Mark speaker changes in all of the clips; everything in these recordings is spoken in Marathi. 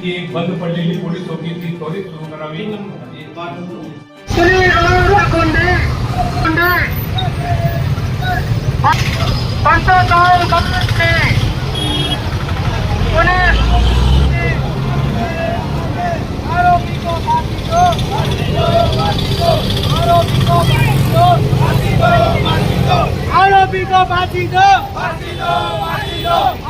Speaker 1: की एक बंद पडलेली पोलीस चौकीची त्वरित सुरू करावी
Speaker 2: आरोपी को फांसी दो फांसी दो फांसी दो।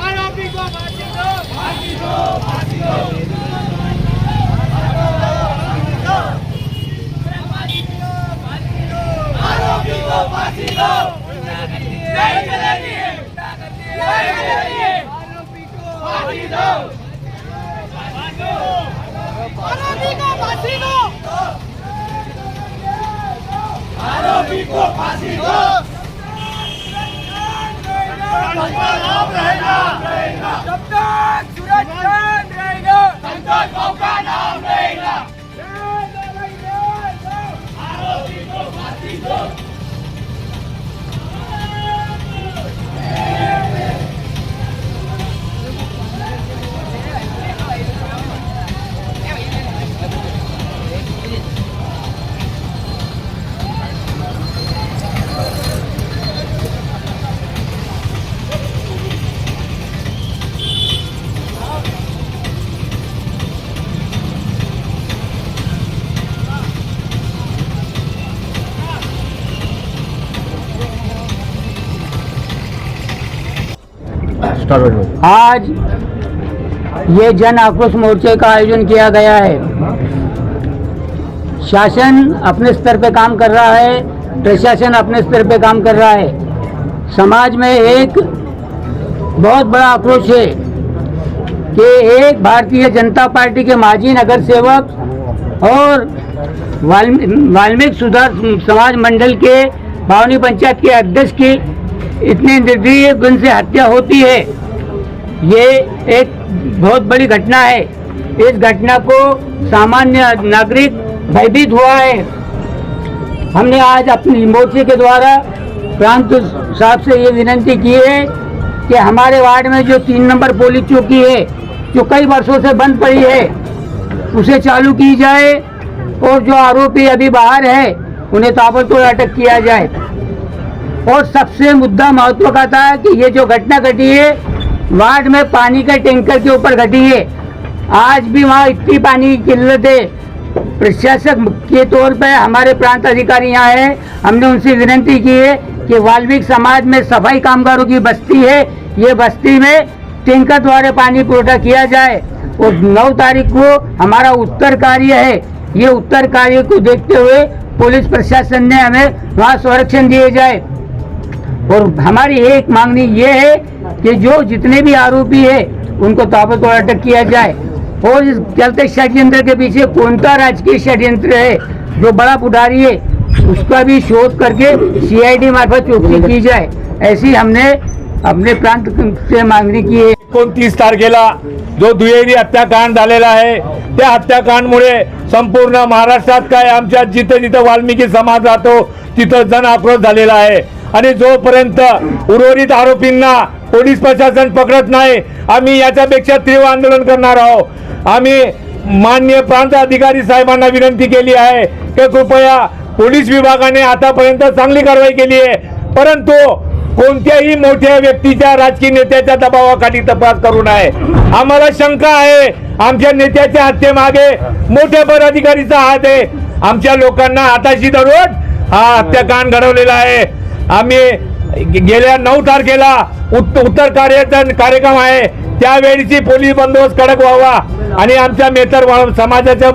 Speaker 2: आरोपी को फांसी दो आरोपी को फांसी दो नाम रहेगा जब तक सूरज चांद रहेगा तब तक मौका नाम रहेगा
Speaker 3: आज ये जन आक्रोश मोर्चे का आयोजन किया गया है। शासन अपने स्तर पे काम कर रहा है, प्रशासन अपने स्तर पे काम कर रहा है। समाज में एक बहुत बड़ा आक्रोश है कि एक भारतीय जनता पार्टी के माजी नगर सेवक और वाल्मी- वाल्मीकि सुधार समाज मंडल के भावनी पंचायत के अध्यक्ष की इतनी निर्दयी गुण से हत्या होती है। ये एक बहुत बड़ी घटना है। इस घटना को सामान्य नागरिक भयभीत हुआ है। हमने आज अपनी मोर्चे के द्वारा प्रांत साहब से ये विनती की है कि हमारे वार्ड में जो तीन नंबर पुलिस चौकी है, जो कई वर्षों से बंद पड़ी है, उसे चालू की जाए और जो आरोपी अभी बाहर है, उन्हें ताबड़तोड़ अटक किया जाए। और सबसे मुद्दा महत्व का था कि ये जो घटना घटी है वार्ड में पानी का टैंकर के ऊपर घटी है। आज भी वहाँ इतनी पानी की किल्लत है। प्रशासक के तौर पर हमारे प्रांत अधिकारी यहाँ हैं। हमने उनसे विनती की है कि वाल्मीकि समाज में सफ़ाई कामगारों की बस्ती है। ये बस्ती में टैंकर द्वारा पानी पुरवठा किया जाए। और नौ तारीख को हमारा उत्तर कार्य है। ये उत्तर कार्य को देखते हुए पुलिस प्रशासन ने हमें वहाँ संरक्षण दिए जाए। और हमारी एक मांगनी ये है कि जो जितने भी आरोपी है उनको ताबड़तोड़ अटक किया जाए। और इस चलते षड्यंत्र के पीछे कौन सा राजकीय षड्यंत्र है जो बड़ा पुढारी है उसका भी शोध करके सीआईडी मार्फत चौकसी की जाए। ऐसी हमने अपने प्रांत से मांगणी की है।
Speaker 1: एकोणतीस तारखेला जो दुहेरी हत्याकांड झालेला आहे त्या हत्याकांडमुळे संपूर्ण महाराष्ट्रात काय आमच्या जिथं जिथं वाल्मिकी समाज राहतो तिथं जन आक्रोश झालेला आहे. आणि जोपर्यंत उर्वरित आरोपींना पोलीस प्रशासन पकडत नाही. आम्ही याच्यापेक्षा तीव्र आंदोलन करणार आहोत. आम्ही मान्य प्रांत अधिकारी साहेबांना विनंती केली आहे की कृपया पोलीस विभागाने आतापर्यंत चांगली कारवाई केली आहे. परंतु कोणत्याही मोठ्या व्यक्तीच्या राजकीय नेत्याच्या दबावाखाली तपास करू नये. आम्हाला शंका आहे. आमच्या नेत्याच्या हत्येमागे मोठ्या पदाधिकारीचा हात आहे. आमच्या लोकांना हाताशी धरून हा हत्याकांड घडवलेला आहे. आम्ही गेल्या नऊ तारखेला उत् उत्तर कार्याचा कार्यक्रम आहे. त्यावेळीची पोलीस बंदोबस्त कडक व्हावा आणि आमच्या मेतर समाजाच्या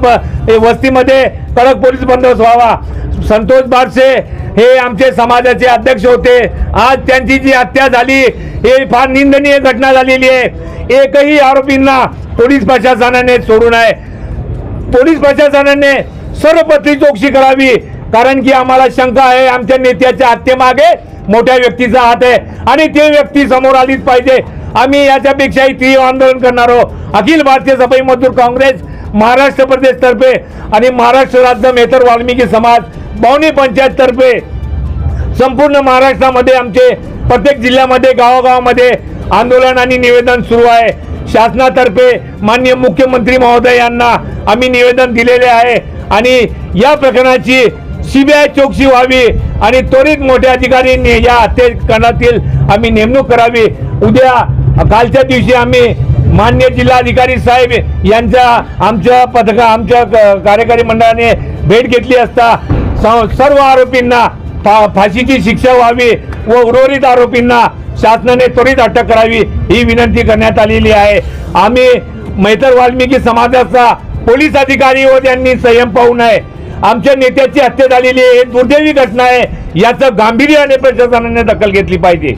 Speaker 1: वस्तीमध्ये कडक पोलीस बंदोबस्त व्हावा. संतोष बारसे हे आमचे समाजाचे अध्यक्ष होते. आज त्यांची जी हत्या झाली हे फार निंदनीय घटना झालेली आहे. एकही आरोपींना पोलीस प्रशासनाने सोडू नये. पोलीस प्रशासनाने सर्वपत्री चौकशी करावी. कारण की आम्हाला शंका आहे आमच्या नेत्याच्या हत्येमागे मोठ्या व्यक्तीचा हात आहे. आणि ते व्यक्ती समोर आलीच पाहिजे. आम्ही याच्यापेक्षाही तीव्र आंदोलन करणार आहोत. अखिल भारतीय सफाई मजदूर काँग्रेस महाराष्ट्र प्रदेशतर्फे आणि महाराष्ट्र राज्य मेहतर वाल्मिकी समाज बावनी पंचायततर्फे संपूर्ण महाराष्ट्रामध्ये आमचे प्रत्येक जिल्ह्यामध्ये गावागावामध्ये आंदोलन आणि निवेदन सुरू आहे. शासनातर्फे माननीय मुख्यमंत्री महोदय यांना आम्ही निवेदन दिलेले आहे. आणि या प्रकरणाची सीबीआय चौकशी व्हावी आणि त्वरित मोठ्या अधिकाऱ्यांनी या हत्येकांडातील आम्ही नेमणूक करावी. उद्या कालच्या दिवशी आम्ही मान्य जिल्हाधिकारी साहेब यांच्या आमच्या पथका आमच्या क- कार्यकारी मंडळाने भेट घेतली असता स- सर्व आरोपींना फा- फाशीची शिक्षा व्हावी व उर्वरित आरोपींना शासनाने त्वरित अटक करावी ही विनंती करण्यात आलेली आहे. आम्ही मैतर वाल्मिकी समाजाचा पोलीस अधिकारी व त्यांनी संयम पाहू नये. आमच्या नेत्याची हत्या झालेली आहे. दुर्दैवी घटना आहे. याचं गांभीर्याने प्रशासनाने दखल घेतली पाहिजे.